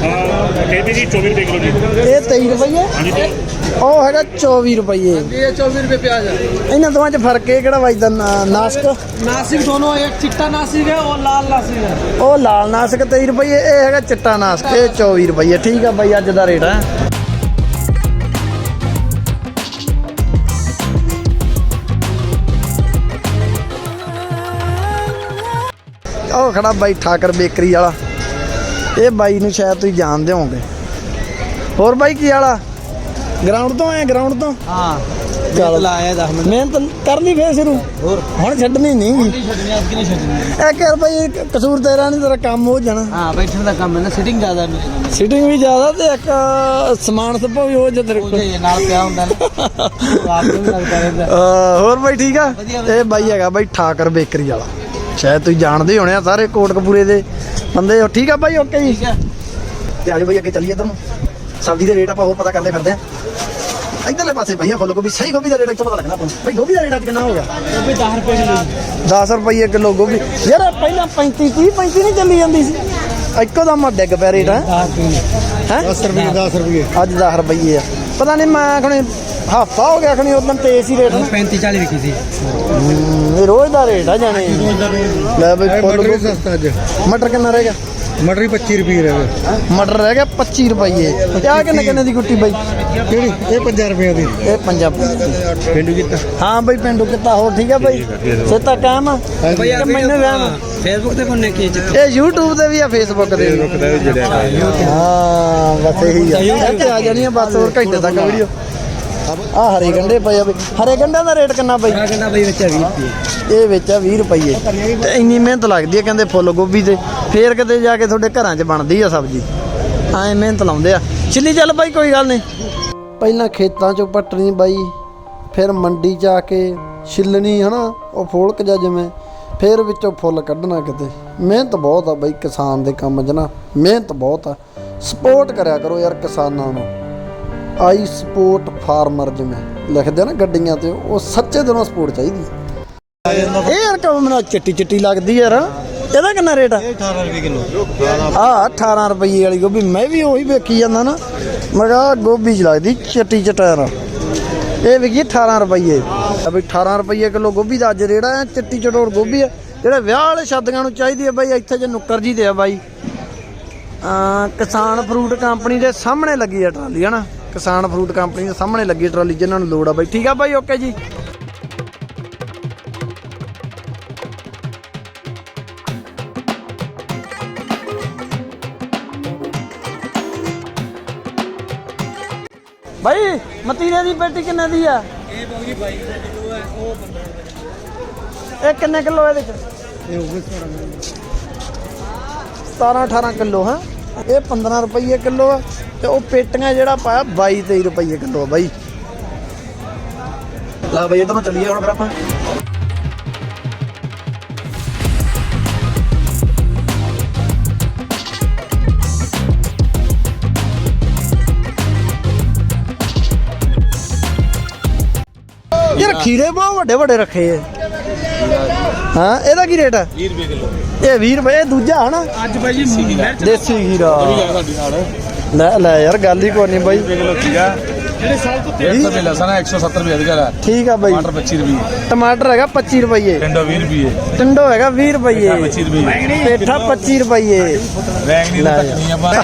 ਕਹਿੰਦੇ ਇਹ 23 ਉਹ ਹੈਗਾ 24 ਰੁਪਏ ਹਾਂਜੀ ਇਹ 24 ਰੁਪਏ ਪਿਆਜ਼ ਹੈ ਇਹਨਾਂ ਦੋਵਾਂ 'ਚ ਫ਼ਰਕ ਨਾਸਕ? ਨਾਸਿਕ ਦੋਨੋਂ ਇੱਕ ਚਿੱਟਾ ਨਾਸਿਕ ਹੈ ਉਹ ਲਾਲ ਨਾਸਿਕ ਹੈ। ਉਹ ਲਾਲ ਨਾਸਿਕ 23 ਰੁਪਏ ਇਹ ਹੈਗਾ ਚਿੱਟਾ ਨਾਸਿਕ ਇਹ 24 ਰੁਪਏ ਠੀਕ ਆ ਬਾਈ ਅੱਜ ਦਾ ਰੇਟ ਹੈ। ਉਹ ਖੜਾ ਬਾਈ ਠਾਕਰ ਬੇਕਰੀ ਵਾਲਾ। ਇਹ ਬਾਈ ਨੂੰ ਸ਼ਾਇਦ ਤੁਸੀਂ ਜਾਣਦੇ ਹੋਵੋਗੇ। ਹੋਰ ਬਾਈ ਕੀ ਵਾਲਾ ਗਰਾਊਂਡ ਤੋਂ ਆਏ ਗਰਾਊਂਡ ਤੋਂ? हाँ ਚੱਲ। ਲਾਇਆ 10 ਮਿੰਟ। ਮਿਹਨਤ ਕਰ ਲਈ ਫੇਰ ਸ਼ੁਰੂ। ਹੋਰ? ਹੁਣ ਛੱਡਣੀ ਨਹੀਂ। ਨਹੀਂ ਛੱਡਣੀ ਅੱਜ ਨਹੀਂ ਛੱਡਣੀ? ਇਹ ਕਰ ਭਾਈ ਕਸੂਰ ਤੇਰਾ ਨਹੀਂ ਤੇਰਾ ਕੰਮ ਹੋ ਜਾਣਾ। ਹਾਂ ਬੈਠਣ ਦਾ ਕੰਮ ਹੈ ਨਾ ਸਿਟਿੰਗ ਜ਼ਿਆਦਾ ਮੇਰੇ ਸਿਟਿੰਗ ਵੀ ਜ਼ਿਆਦਾ ਤੇ ਇੱਕ ਸਮਾਨ ਸਭਾ ਵੀ ਹੋ ਜਾ ਤੇਰੇ ਕੋਲ। ਨਾਲ ਨਾਲ ਪਿਆ ਹੁੰਦਾ ਨਾ। ਆਪ ਨੂੰ ਲੱਗਦਾ ਰਹਿੰਦਾ। ਹੋਰ ਬਾਈ ਠੀਕ ਆ? ਇਹ ਬਾਈ ਹੈਗਾ ਬਾਈ ਠਾਕਰ ਬੇਕਰੀ ਵਾਲਾ। ਸ਼ਾਇਦ ਤੁਸੀਂ ਜਾਣਦੇ ਹੋਣੇ ਆ ਸਾਰੇ ਕੋਟਕਪੂਰੇ ਦੇ ਬੰਦੇ ਹੋ। ਠੀਕ ਆ ਬਾਈ ਓਕੇ ਜੀ। ਤੇ ਆਜੋ ਬਾਈ ਅੱਗੇ ਚੱਲੀਏ ਤੁਹਾਨੂੰ। ਸਬਜ਼ੀ ਦੇ ਰੇਟ ਆਪਾਂ ਹੋਰ ਪਤਾ ਕਰਦੇ ਫਿਰਦੇ ਆ। ਇਧਰਲੇ ਪਾਸੇ ਭਈਆ ਫੁੱਲ ਗੋਭੀ ਸਹੀ ਗੋਭੀ ਦਾ ਰੇਟ ਪਤਾ ਲੱਗਣਾ ਆਪਾਂ ਬਈ ਗੋਭੀ ਦਾ ਰੇਟ ਅੱਜ ਕਿੰਨਾ ਹੋ ਗਿਆ? ਵੀ 10 ਰੁਪਏ ਕਿਲੋ 10 ਰੁਪਏ ਕਿਲੋ ਗੋਭੀ। ਯਾਰ ਪਹਿਲਾਂ 35 30 35 ਨਹੀਂ ਚੱਲੀ ਜਾਂਦੀ ਸੀ। ਇੱਕੋ ਦਮ ਡਿੱਗ ਪਿਆ ਰੇਟ ਹੈ? 10 ਰੁਪਏ। ਹੈ? 10 ਰੁਪਏ 10 ਰੁਪਏ। ਅੱਜ 10 ਰੁਪਏ ਆ। ਪਤਾ ਨਹੀਂ ਮੈਂ ਖਣੇ ਹਫਤਾ ਹੋ ਗਿਆ ਖਣੀ ਉਦੋਂ ਤੇਜ਼ ਹੀ ਰੇਟ। 35 40 ਵਿਕੀ ਸੀ। ਇਹ ਰੋਜ਼ ਦਾ ਰੇਟ ਆ ਜਾਣੇ। ਲੈ ਬਈ ਫੁੱਲ ਗੋਭੀ ਸਸਤਾ ਅੱਜ। ਮਟਰ ਕਿੰਨਾ ਰਹੇਗਾ ਮਟਰ ਹੀ 25 ਰੁਪਏ ਰਹਿ ਮਟਰ ਰਹਿ ਗਿਆ 25 ਰੁਪਏ ਤੇ ਆ ਕਿੰਨੇ ਕਿੰਨੇ ਦੀ ਗੁੱਟੀ ਬਾਈ? ਕਿਹੜੀ? ਇਹ 50 ਰੁਪਏ ਦੀ। ਇਹ ਪੰਜਾਬ ਪਿੰਡੂ ਕੀਤਾ? ਹਾਂ ਬਾਈ ਪਿੰਡੂ ਕਿੱਤਾ ਹੋਰ ਠੀਕ ਆ ਬਾਈ? ਸੇਤਾ ਕਾਇਮ ਆ? ਮੈਨੂੰ ਵਹਿਮ ਆ? ਫੇਸਬੁੱਕ ਤੇ ਕੋਨੇ ਕੀ ਚਿੱਤ ਇਹ YouTube ਤੇ ਵੀ ਆ Facebook ਤੇ ਵੀ। ਹਾਂ ਬਸ ਇਹੀ ਆ। ਇੱਥੇ ਆ ਜਾਣੀ ਆ ਬਸ ਹੋਰ ਘੰਟੇ ਤੱਕ ਵੀਡੀਓ। ਆ ਹਰੇ ਗੰਡੇ ਪਏ ਆ ਬਈ। ਹਰੇ ਗੰਡਿਆਂ ਦਾ ਰੇਟ ਕਿੰਨਾ ਬਾਈ? ਆ ਕਹਿੰਦਾ ਬਈ ਵਿੱਚ 20 ਰੁਪਏ। ਇਹ ਵਿੱਚ ਆ 20 ਰੁਪਏ। ਤੇ ਇੰਨੀ ਮਿਹਨਤ ਲੱਗਦੀ ਹੈ ਕਹਿੰਦੇ ਫੁੱਲ ਗੋਭੀ ਤੇ। ਫੇਰ ਕਿਤੇ ਜਾ ਕੇ ਤੁਹਾਡੇ ਘਰਾਂ 'ਚ ਬਣਦੀ ਆ ਸਬਜ਼ੀ। ਐਂ ਮਿਹਨਤ ਲਾਉਂਦੇ ਆ। ਛਿੱਲੀ ਚੱਲ ਬਾਈ ਕੋਈ ਗੱਲ ਨਹੀਂ। ਪਹਿਲਾਂ ਖੇਤਾਂ 'ਚੋਂ ਪੱਟਣੀ ਬਾਈ। ਫਿਰ ਮੰਡੀ 'ਚ ਆ ਕੇ ਛਿੱਲਣੀ ਹਨਾ? ਉਹ ਫੋਲਕ ਜਾ ਜਿਵੇਂ। ਫਿਰ ਵਿੱਚੋਂ ਫੁੱਲ ਕੱਢਣਾ ਕਿਤੇ। ਮਿਹਨਤ ਬਹੁਤ ਆ ਬਾਈ ਕਿਸਾਨ ਦੇ ਕੰਮ 'ਚ ਨਾ। ਮਿਹਨਤ ਬਹੁਤ ਆ। ਸਪੋਰਟ ਕਰਿਆ ਕਰੋ ਯਾਰ ਕਿਸਾਨਾਂ ਨੂੰ। ਆਈ ਸਪੋਰਟ ਫਾਰਮਰ ਜਿਵੇਂ ਲਿਖਦੇ ਆ ਨਾ ਗੱਡੀਆਂ ਤੇ ਉਹ ਸੱਚੇ ਦਿਲੋਂ ਸਪੋਰਟ ਚਾਹੀਦੀ ਇਹ ਯਾਰ ਕੰਮ ਮੈਨੂੰ ਚਿੱਟੀ ਚਿੱਟੀ ਲੱਗਦੀ ਯਾਰ? ਇਹਦਾ ਕਿੰਨਾ ਰੇਟ ਆ? 18 ਰੁਪਏ ਕਿਲੋ। ਆ 18 ਰੁਪਏ ਵਾਲੀ ਗੋਭੀ ਮੈਂ ਵੀ ਉਹੀ ਵੇਖੀ ਜਾਂਦਾ ਨਾ। ਮੈਂ ਕਿਹਾ ਗੋਭੀ ਚ ਲੱਗਦੀ ਚਿੱਟੀ ਚਟਾਰ ਇਹ ਵਿਕੀ 18 ਰੁਪਏ। ਆ ਬਈ 18 ਰੁਪਏ ਕਿਲੋ ਗੋਭੀ ਦਾ ਅੱਜ ਰੇੜਾ ਹੈ ਚਿੱਟੀ ਚਟੋਰ ਗੋਭੀ ਹੈ ਜਿਹੜੇ ਵਿਆਹ ਵਾਲੇ ਸ਼ਾਦੀਆਂ ਨੂੰ ਚਾਹੀਦੀ ਹੈ ਬਾਈ ਇੱਥੇ ਜੇ ਨੁੱਕਰ ਜੀ ਤੇ ਆ ਬਾਈ। ਆ ਕਿਸਾਨ ਫਰੂਟ ਕੰਪਨੀ ਦੇ ਸਾਹਮਣੇ ਲੱਗੀ ਹੈ ਟਰਾਲੀ ਹਨਾ? ਕਿਸਾਨ ਫਰੂਟ ਕੰਪਨੀ ਦੇ ਸਾਹਮਣੇ ਲੱਗੀ ਟਰਾਲੀ ਜਿਨ੍ਹਾਂ ਨੂੰ ਲੋੜ ਆ ਬਾਈ। ਠੀਕ ਆ ਬਾਈ ਓਕੇ ਜੀ। ਬਾਈ ਮਤੀਰੇ ਦੀ ਪੇਟੀ ਕਿੰਨੇ ਦੀ ਆ? ਇਹ ਬੋਗੀ 22 ਕਿਲੋ ਹੈ ਉਹ 15 ਇਹ ਕਿੰਨੇ ਕਿਲੋ ਇਹਦੇ ਚ? ਇਹ ਹੋ ਗਏ 17 18 ਕਿਲੋ ਹੈ? ਇਹ 15 ਰੁਪਏ ਕਿਲੋ ਆ। ਤੇ ਉਹ ਪੇਟੀਆਂ ਜਿਹੜਾ ਪਾਇਆ 22 23 ਰੁਪਏ ਕਿਲੋ ਆ ਬਾਈ। ਲਾ ਬਾਈ ਇਧਰੋਂ ਚੱਲੀਏ ਹੁਣ ਫਿਰ ਆਪਾਂ। ਯਾਰ ਖੀਰੇ ਬਹੁਤ ਵੱਡੇ ਵੱਡੇ ਰੱਖੇ ਐ ਹਾਂ ਇਹਦਾ ਕੀ ਰੇਟ ਹੈ 20 ਰੁਪਏ ਕਿਲੋ। ਇਹ 20 ਰੁਪਏ ਇਹ ਦੂਜਾ ਹਨਾ? ਅੱਜ ਬਾਈ ਜੀ ਮਿਰਚ ਦੇਸੀ ਖੀਰਾ। ਸਾਡੀ ਨਾਲ। ਲੈ ਲੈ ਯਾਰ ਗੱਲ ਹੀ ਕੋਈ ਨਹੀਂ ਬਾਈ। ਕਿਲੋ ਖੀਰਾ ਜਿਹੜੇ ਸਾਲ ਤੋਂ 150 ਰੁਪਏ ਲਸਣ ਹੈ 170 ਰੁਪਏ ਅਧਿਕਾਰ ਹੈ ਠੀਕ ਆ ਬਾਈ। ਟਮਾਟਰ 25 ਰੁਪਏ। ਟਮਾਟਰ ਹੈਗਾ 25 ਰੁਪਏ ਟਿੰਡੋ 20 ਰੁਪਏ। ਟਿੰਡੋ ਹੈਗਾ 20 ਰੁਪਏ 25 ਰੁਪਏ। ਪੇਠਾ 25 ਰੁਪਏ ਵੈਂਗਣੀ ਦੀ ਤੱਕਣੀ ਆਪਾਂ।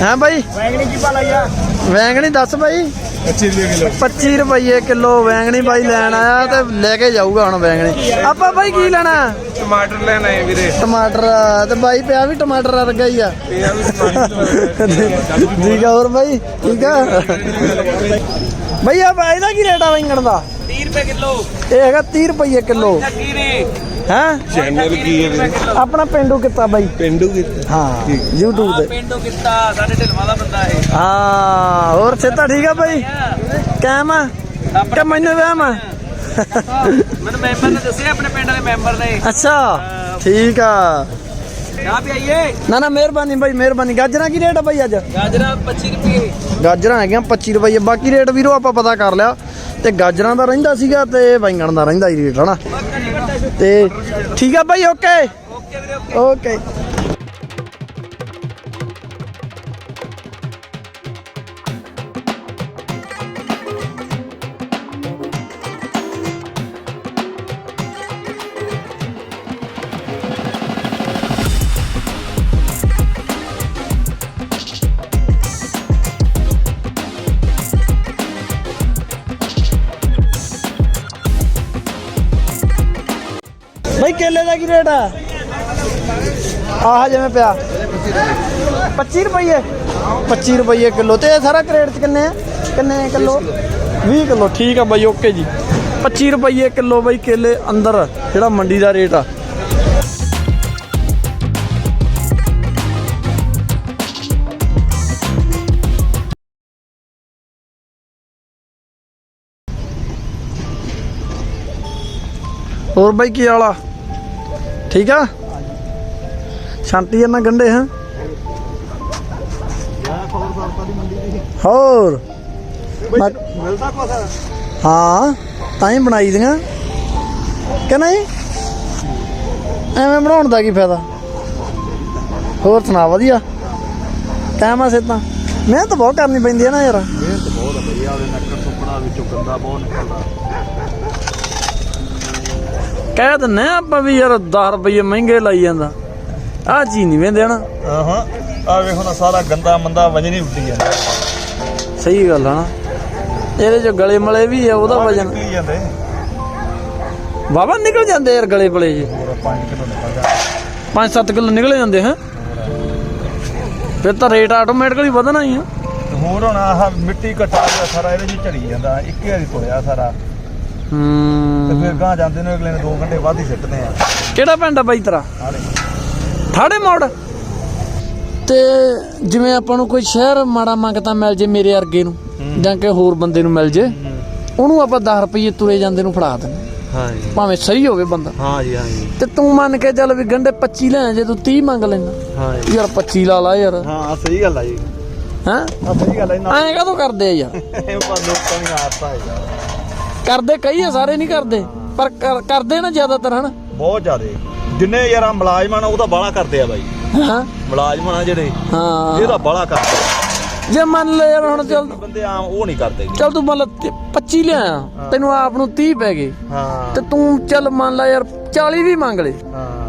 ਹਾਂ ਬਾਈ? ਵੈਗਣੀ ਕੀ ਪਾ ਲਾਇਆ ਵੈਂਗਣੀ ਦੱਸ ਬਾਈ। 25 ਰੁਪਏ ਕਿਲੋ। 25 ਰੁਪਏ ਕਿਲੋ ਵੈਂਗਣੀ ਬਾਈ ਲੈਣ ਆਇਆ ਤੇ ਲੈ ਕੇ ਜਾਊਗਾ ਹੁਣ ਵੈਂਗਣੀ ਆਪਾਂ ਬਾਈ ਕੀ ਲੈਣਾ? ਟਮਾਟਰ ਲੈਣਾ ਹੈ ਵੀਰੇ। ਟਮਾਟਰ ਤੇ ਬਾਈ ਪਿਆ ਵੀ ਟਮਾਟਰ ਵਰਗਾ ਹੀ ਆ। ਠੀਕ ਆ ਹੋਰ ਬਾਈ ਠੀਕ ਆ? ਬਾਈ ਆ ਬਾਈ ਦਾ ਕੀ ਰੇਟ ਆ ਵੈਂਗਣ ਦਾ? 30 ਰੁਪਏ ਕਿਲੋ। ਇਹ ਹੈਗਾ 30 ਰੁਪਏ ਕਿਲੋ। ਹੈ? ਚੈਨਲ ਕੀ ਹੈ ਵੀਰੇ? ਆਪਣਾ ਪਿੰਡੂ ਕਿੱਤਾ ਬਾਈ। ਪਿੰਡੂ ਕਿਤੇ। ਹਾਂ YouTube ਤੇ। ਪਿੰਡੋਂ ਕੀਤਾ ਸਾਡੇ ਢਿਲਵਾ ਦਾ ਬੰਦਾ ਹੈ ਹਾਂ ਹੋਰ ਸਿੱਧਾ ਠੀਕ ਆ ਬਾਈ? ਕਾਇਮ ਆ? ਕਿ ਮੈਨੂੰ ਵਹਿਮ ਆ? ਮੈਨੂੰ ਮੈਂਬਰ ਨੇ ਦੱਸਿਆ ਆਪਣੇ ਪਿੰਡ ਵਾਲੇ ਮੈਂਬਰ ਨੇ। ਅੱਛਾ ਠੀਕ ਆ। ਆ ਵੀ ਆਈਏ ਨਾ ਨਾ ਮਿਹਰਬਾਨੀ ਬਾਈ ਮਿਹਰਬਾਨੀ। ਗਾਜਰਾਂ ਕੀ ਰੇਟ ਆ ਬਾਈ ਅੱਜ? ਗਾਜਰਾ 25 ਰੁਪਏ। ਗਾਜਰਾਂ ਹੈਗੀਆਂ 25 ਰੁਪਏ। ਬਾਕੀ ਰੇਟ ਵੀਰੋ ਆਪਾਂ ਪਤਾ ਕਰ ਲਿਆ। ਤੇ ਗਾਜਰਾਂ ਦਾ ਰਹਿੰਦਾ ਸੀਗਾ ਤੇ ਬੈਂਗਣ ਦਾ ਰਹਿੰਦਾ ਹੀ ਰੇਟ ਹਨਾ? ਤੇ ਠੀਕ ਆ ਬਾਈ ਓਕੇ ਓਕੇ ਵੀਰੇ ਓਕੇ ਬਾਈ ਕੇਲੇ ਦਾ ਕੀ ਰੇਟ ਆ? ਆਹ ਜਿਵੇਂ ਪਿਆ। 25 ਰੁਪਏ 25 ਰੁਪਏ ਕਿਲੋ। ਤੇ ਇਹ ਸਾਰਾ ਕਰੇਟ ਚ ਕਿੰਨੇ ਆ? ਕਿੰਨੇ ਕਿਲੋ? 20 ਕਿਲੋ। ਠੀਕ ਆ ਬਾਈ, ਓਕੇ ਜੀ। 25 ਰੁਪਏ ਕਿਲੋ ਬਾਈ ਕੇਲੇ ਅੰਦਰ, ਜਿਹੜਾ ਮੰਡੀ ਦਾ ਰੇਟ ਆ। ਹੋਰ ਬਾਈ ਕੀ ਹਾਲ ਆ? ਠੀਕ ਆ? ਸ਼ਾਂਤੀ ਇਹਨਾਂ ਗੰਡੇ ਹਾਂ? ਹੋਰ। ਮਿਲਦਾ ਕੁਛ? ਹਾਂ ਤਾਂ ਹੀ ਬਣਾਈ ਦੀਆਂ। ਕਿ ਨਹੀਂ? ਐਵੇਂ ਬਣਾਉਣ ਦਾ ਕੀ ਫਾਇਦਾ? ਹੋਰ ਸੁਣਾ ਵਧੀਆ। ਟਾਈਮ ਆ ਸਿੱਧਾ ਮਿਹਨਤ ਬਹੁਤ ਕਰਨੀ ਪੈਂਦੀ ਹੈ ਨਾ ਯਾਰ। ਮਿਹਨਤ ਬਹੁਤ ਆ ਬਈ ਆਵੇ ਨੱਕਰ ਵਿੱਚੋਂ ਗੰਦਾ ਬਹੁਤ ਨਿਕਲਦਾ। ਕਹਿ ਦਿੰਨੇ ਆ ਆਪਾਂ ਵੀ ਯਾਰ 10 ਰੁਪਏ ਮਹਿੰਗੇ ਲਾਈ ਜਾਂਦਾ। ਆਹ ਚੀਜ਼ ਨਹੀਂ ਵੇਂਦੇ ਨਾ ਹਾਂ ਆ ਵੇਖੋ ਨਾ ਸਾਰਾ ਗੰਦਾ ਮੰਦਾ ਵਜਨ ਹੀ ਉੱਡੀ ਜਾਂਦਾ। ਸਹੀ ਗੱਲ ਆ ਨਾ। ਇਹਦੇ ਚ ਗਲੇ ਮਲੇ ਵੀ ਆ ਉਹਦਾ ਵਜਨ। ਨਿਕਲੀ ਜਾਂਦੇ। ਵਾਵਾ ਨਿਕਲ ਜਾਂਦੇ ਯਾਰ ਗਲੇ ਪਲੇ ਜੀ। ਪੂਰਾ 5 ਕਿਲੋ ਨਿਕਲ ਜਾਂਦਾ। 5-7 ਕਿਲੋ ਨਿਕਲ ਜਾਂਦੇ ਹੈ? ਫਿਰ ਤਾਂ ਰੇਟ ਆਟੋਮੈਟਿਕਲੀ ਵਧਣਾ ਹੀ ਆ। ਹੋਰ ਹੁਣ ਆਹ ਮਿੱਟੀ ਘਟਾ ਸਾਰਾ ਇਹਦੇ ਵਿੱਚ ਝੜੀ ਜਾਂਦਾ। ਇੱਕੇ ਵਾਰੀ ਤੁਰਿਆ ਸਾਰਾ। ਤੇ ਫਿਰ ਗਾਂ ਜਾਂਦੇ ਨੇ ਅਗਲੇ ਨੇ 2 ਘੰਟੇ ਵੱਧ ਹੀ ਸਿੱਟਦੇ ਆ। ਕਿਹੜਾ ਪਿੰਡ ਆ ਬਾਈ ਤੇਰਾ? ਠਾੜੇ ਮੋੜ। ਤੇ ਜਿਵੇਂ ਆਪਾਂ ਨੂੰ ਕੋਈ ਸ਼ਹਿਰ ਮਾੜਾ ਮੰਗਤਾ ਮਿਲ ਜੇ ਮੇਰੇ ਵਰਗੇ ਨੂੰ ਜਾਂ ਕਿ ਹੋਰ ਬੰਦੇ ਨੂੰ ਮਿਲ ਜੇ ਉਹਨੂੰ ਆਪਾਂ 10 ਰੁਪਏ ਤੁਰੇ ਜਾਂਦੇ ਨੂੰ ਫੜਾ ਦਿੰਦੇ ਹਾਂ। ਜੀ। ਭਾਵੇਂ ਸਹੀ ਹੋਵੇ ਬੰਦਾ। ਹਾਂ ਜੀ ਹਾਂ ਜੀ। ਤੇ ਤੂੰ ਮੰਨ ਕੇ ਚੱਲ ਵੀ ਗੰਡੇ 25 ਲੈ ਜੇ ਤੂੰ 30 ਮੰਗ ਲੈਣਾ ਹਾਂ ਯਾਰ 25 ਲਾ ਲਾ ਯਾਰ। ਹਾਂ ਸਹੀ ਗੱਲ ਆ ਜੀ। ਹੈਂ? ਆ ਸਹੀ ਗੱਲ ਆ ਇਹਨਾਂ ਐਂ ਕਾਹਤੋਂ ਕਰਦੇ ਆ ਯਾਰ? ਪਰ ਲੋਕਾਂ ਦੀ ਆਦਤ ਆ ਯਾਰ ਕਰਦੇ ਕਈ ਆ ਸਾਰੇ ਨਹੀਂ ਕਰਦੇ। ਪਰ ਕਰ- ਕਰਦੇ ਨਾ ਜ਼ਿਆਦਾਤਰ ਹਨ? ਬਹੁਤ ਜ਼ਿਆਦੇ। ਜਿੰਨੇ ਯਾਰ ਆਹ ਮੁਲਾਜ਼ਮਾਂ ਨੇ ਉਹ ਤਾਂ ਬਾਲਾ ਕਰਦੇ ਆ ਬਾਈ। ਹਾਂ। ਮੁਲਾਜ਼ਮਾਂ ਆ ਜਿਹੜੇ ਹਾਂ। ਇਹ ਤਾਂ ਬਾਲਾ ਕਰਦੇ ਆ। ਜੇ ਮੰਨ ਲੈ ਯਾਰ ਹੁਣ ਚੱਲ ਬੰਦੇ ਆਮ ਉਹ ਨਹੀਂ ਕਰਦੇ। ਚੱਲ ਤੂੰ ਮੰਨ ਲਾ ਤੀ- 25 ਲਿਆਇਆ ਤੈਨੂੰ ਆਪ ਨੂੰ 30 ਪੈ ਗਏ। ਹਾਂ। ਤੇ ਤੂੰ ਚੱਲ ਮੰਨ ਲੈ ਯਾਰ 40 ਵੀ ਮੰਗ ਲੈ। ਹਾਂ।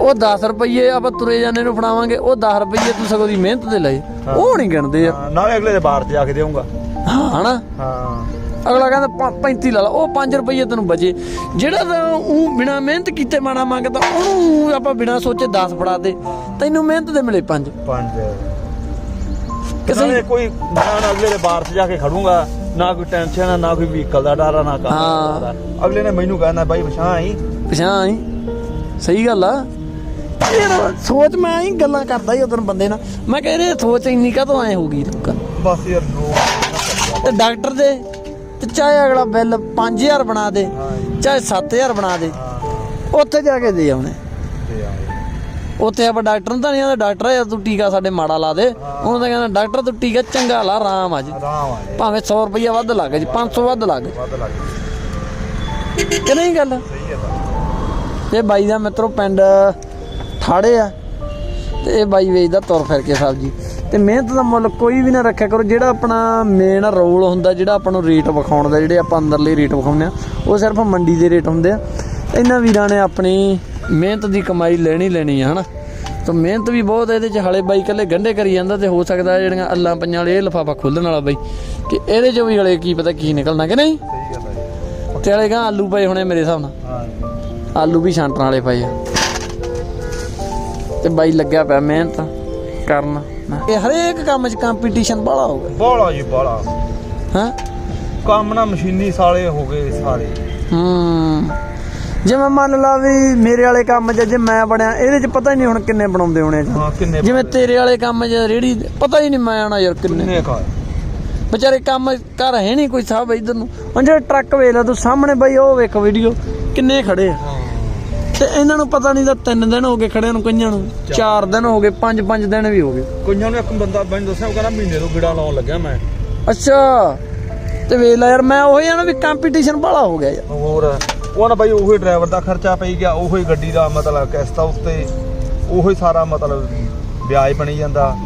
ਉਹ 10 ਰੁਪਏ ਆਪਾਂ ਤੁਰੇ ਜਾਂਦੇ ਨੂੰ ਫੜਾਵਾਂਗੇ ਉਹ 10 ਰੁਪਏ ਤੂੰ ਸਗੋਂ ਦੀ ਮਿਹਨਤ ਦੇ ਲਏ ਉਹ ਨਹੀਂ ਗਿਣਦੇ ਯਾਰ। ਹਾਂ, ਨਾਲੇ ਅਗਲੇ ਦੇ ਬਾਹਰ ਜਾ ਕੇ ਦੇਊਂਗਾ। ਹਾਂ ਹਨਾ? ਹਾਂ। ਅਗਲਾ ਕਹਿੰਦਾ ਪ- 35 ਲਾ ਲਾ ਉਹ 5 ਰੁਪਏ ਤੈਨੂੰ ਬਚੇ। ਜਿਹੜਾ ਤਾਂ ਉਹ ਬਿਨਾ ਮਿਹਨਤ ਕੀਤੇ ਮਾਣਾ ਮੰਗਦਾ ਉਹਨੂੰ ਆਪਾਂ ਬਿਨਾ ਸੋਚੇ 10 ਫੜਾ ਦੇ। ਤੈਨੂੰ ਮਿਹਨਤ ਦੇ ਮਿਲੇ 5 ਪੰਜ। ਕਿਸੇ ਕਿਸੇ ਕੋਈ ਨਾ ਅਗਲੇ ਦੇ ਬਾਹਰ 'ਚ ਜਾ ਕੇ ਖੜੂੰਗਾ ਨਾ ਕੋਈ ਟੈਨਸ਼ਨ ਨਾ ਕੋਈ ਵਹੀਕਲ ਦਾ ਡਰ ਨਾ ਕੰਮ ਹਾਂ। ਅਗਲੇ ਨੇ ਮੈਨੂੰ ਕਹਿਣਾ ਬਾਈ ਪਛਾਣ ਆਈ? ਪਛਾਣ ਹੀ ਸਹੀ ਗੱਲ ਆ। ਯਾਰ ਸੋਚ ਮੈਂ ਹੀ ਗੱਲਾਂ ਕਰਦਾ ਹੀ ਉਦੋਂ ਬੰਦੇ ਨਾਲ। ਮੈਂ ਕਹਿ ਰਿਹਾ ਸੋਚ ਇੰਨੀ ਕਾਹਤੋਂ ਐ ਹੋਊਗੀ ਲੋਕਾਂ ਬਸ ਯਾਰ ਤੇ ਡਾਕਟਰ ਦੇ ਤੇ ਚਾਹੇ ਅਗਲਾ ਬਿੱਲ 5000 ਬਣਾ ਦੇ ਚਾਹੇ 7000 ਬਣਾ ਦੇ ਉੱਥੇ ਜਾ ਕੇ ਦੇ ਆਉਣੇ। ਉੱਥੇ ਆਪਾਂ ਡਾਕਟਰ ਨੂੰ ਤਾਂ ਨਹੀਂ ਆਂਦਾ ਡਾਕਟਰ ਆ ਯਾਰ ਤੂੰ ਟੀਕਾ ਸਾਡੇ ਮਾੜਾ ਲਾ ਦੇ ਉਹਨੂੰ ਤਾਂ ਕਹਿੰਦਾ ਡਾਕਟਰ ਤੂੰ ਟੀਕਾ ਚੰਗਾ ਲਾ ਆਰਾਮ ਆ ਜੀ। ਭਾਵੇਂ 100 ਰੁਪਈਆ ਵੱਧ ਲੱਗ ਜੀ 500 ਵੱਧ ਲੱਗ। ਕਿ ਨਹੀਂ ਗੱਲ? ਇਹ ਬਾਈ ਦਾ ਮਿੱਤਰੋ ਪਿੰਡ ਠਾੜੇ ਆ ਤੇ ਇਹ ਬਾਈ ਵੇਚਦਾ ਤੁਰ ਫਿਰ ਕੇ ਸਬਜ਼ੀ। ਤੇ ਮਿਹਨਤ ਦਾ ਮੁੱਲ ਕੋਈ ਵੀ ਨਾ ਰੱਖਿਆ ਕਰੋ। ਜਿਹੜਾ ਆਪਣਾ ਮੇਨ ਰੋਲ ਹੁੰਦਾ ਜਿਹੜਾ ਆਪਾਂ ਨੂੰ ਰੇਟ ਵਿਖਾਉਣ ਦਾ ਜਿਹੜੇ ਆਪਾਂ ਅੰਦਰਲੇ ਰੇਟ ਵਿਖਾਉਂਦੇ ਆ ਉਹ ਸਿਰਫ ਮੰਡੀ ਦੇ ਰੇਟ ਹੁੰਦੇ ਆ। ਇਹਨਾਂ ਵੀਰਾਂ ਨੇ ਆਪਣੀ ਮਿਹਨਤ ਦੀ ਕਮਾਈ ਲੈਣੀ ਲੈਣੀ ਆ ਹਨਾ? ਤਾਂ ਮਿਹਨਤ ਵੀ ਬਹੁਤ ਇਹਦੇ ਚ ਹਲੇ ਬਾਈ ਕੱਲੇ ਗੰਢੇ ਕਰੀ ਜਾਂਦਾ ਤੇ ਹੋ ਸਕਦਾ ਜਿਹੜੀਆਂ ਅੱਲਾਂ ਪੰਜਾਂ ਵਾਲੇ ਇਹ ਲਫਾਫਾ ਖੋਲਣ ਵਾਲਾ ਬਾਈ। ਕਿ ਇਹਦੇ ਚੋਂ ਵੀ ਹਲੇ ਕੀ ਪਤਾ ਕੀ ਨਿਕਲਣਾ ਕਿ ਨਹੀਂ? ਹੈ। ਤੇ ਹਲੇ ਗਾਂ ਆਲੂ ਪਏ ਹੋਣੇ ਮੇਰੇ ਹਿਸਾਬ ਨਾਲ। ਹਾਂ। ਆਲੂ ਵੀ ਛਾਂਟਣ ਵਾਲੇ ਪਏ ਆ। ਤੇ ਬਾਈ ਲੱਗਿਆ ਪਿਆ ਮਿਹਨਤ ਕਰਨ। ਇਹ ਹਰੇਕ ਕੰਮ 'ਚ ਕੰਪੀਟੀਸ਼ਨ ਬਾਲਾ ਹੋ ਗਿਆ। ਬਾਲਾ ਜੀ ਬਾਲਾ ਹਾਂ? ਕੰਮ ਨਾ ਮਸ਼ੀਨੀ ਸਾਲੇ ਹੋ ਗਏ ਸਾਰੇ। ਹੂੰ। ਜਿਵੇਂ ਮੰਨ ਲਾ ਵੀ ਮੇਰੇ ਵਾਲੇ ਕੰਮ 'ਚ ਜੇ ਮੈਂ ਬਣਿਆ ਇਹਦੇ 'ਚ ਪਤਾ ਹੀ ਨਹੀਂ ਹੁਣ ਕਿੰਨੇ ਬਣਾਉਂਦੇ ਹੋਣੇ ਜੀ। ਹਾਂ ਕਿੰਨੇ ਜਿਵੇਂ ਤੇਰੇ ਵਾਲੇ ਕੰਮ 'ਚ ਰੇੜੀ ਪਤਾ ਹੀ ਨਹੀਂ ਮੈਂ ਆਣਾ ਯਾਰ ਕਿੰਨੇ। ਵਿਚਾਰੇ ਕੰਮ ਕਰ ਹੈ ਨਹੀਂ ਕੋਈ ਸਾਹਿਬ ਇਧਰ ਨੂੰ। ਹੁਣ ਜਿਹੜੇ ਟਰੱਕ ਵੇਖ ਲੈ ਤੂੰ ਸਾਹਮਣੇ ਬਾਈ ਉਹ ਵੇਖ ਵੀਡੀਓ ਕਿੰਨੇ ਖੜੇ ਆ। ਤੇ ਇਹਨਾਂ ਨੂੰ ਪਤਾ ਨਹੀਂ ਤਾਂ ਤਿੰਨ ਦਿਨ ਹੋ ਗਏ ਖੜਿਆਂ ਨੂੰ ਕਈਆਂ ਨੂੰ। ਚਾਰ ਦਿਨ ਹੋ ਗਏ ਪੰਜ ਪੰਜ ਦਿਨ ਵੀ ਹੋ ਗਏ। ਕੁਈਆਂ ਨੂੰ ਇੱਕ ਬੰਦਾ ਮੈਨੂੰ ਦੱਸਿਆ ਉਹ ਕਹਿੰਦਾ ਮਹੀਨੇ ਤੋਂ ਗਿੜਾ ਲਾਉਣ ਲੱਗਿਆ ਮੈਂ। ਅੱਛਾ। ਤੇ ਵੇਖ ਲੈ ਯਾਰ ਮੈਂ ਉਹੀ ਆ ਨਾ ਵੀ ਕੰਪੀਟੀਸ਼ਨ ਬਾਲਾ ਹੋ ਗਿਆ ਯਾਰ। ਹੋਰ ਉਹ ਨਾ ਬਾਈ ਉਹੀ ਡਰਾਈਵਰ ਦਾ ਖਰਚਾ ਪਈ ਗਿਆ ਉਹੀ ਗੱਡੀ ਦਾ ਮਤਲਬ ਕਿਸ਼ਤਾਂ ਉੱਤੇ ਉਹੀ ਸਾਰਾ ਮਤਲਬ ਵਿਆਜ ਬਣੀ ਜਾਂਦਾ।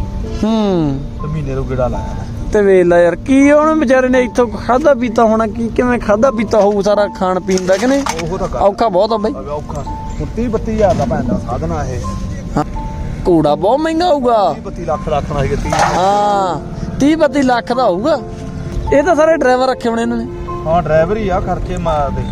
ਹੂੰ। ਤੇ ਮਹੀਨੇ ਤੋਂ ਗਿੜਾ ਲਾਇਆ। ਤੇ ਵੇਖ ਲੈ ਯਾਰ ਕੀ ਉਹਨੇ ਵਿਚਾਰੇ ਨੇ ਇੱਥੋਂ ਖਾਦਾ ਪੀਤਾ ਹੋਣਾ ਕੀ ਕਿਵੇਂ ਖਾਦਾ ਪੀਤਾ ਹੋਊ ਸਾਰਾ ਖਾਣ ਪੀਣ ਦਾ ਕਿ ਨਹੀਂ? ਉਹ ਤਾਂ ਕਰ ਔਖਾ ਬਹੁਤ ਆ ਬਈ। ਔਖਾ। ਹੁਣ 30 32 ਹਜ਼ਾਰ ਦਾ ਭੈਣ ਦਾ ਸਾਧਨ ਆ ਇਹ। ਘੋੜਾ ਬਹੁਤ ਮਹਿੰਗਾ ਹੋਊਗਾ। 30 32 ਲੱਖ ਰੱਖਣਾ ਸੀ 30 ਹਾਂ 30 32 ਲੱਖ ਦਾ ਹੋਊਗਾ। ਇਹ ਤਾਂ ਸਾਰੇ ਡਰਾਈਵਰ ਰੱਖੇ ਹੋਣੇ ਇਹਨਾਂ ਨੇ। ਹਾਂ ਡਰਾਈਵਰ ਹੀ ਆ ਖਰਚੇ ਮਾਰਦੇ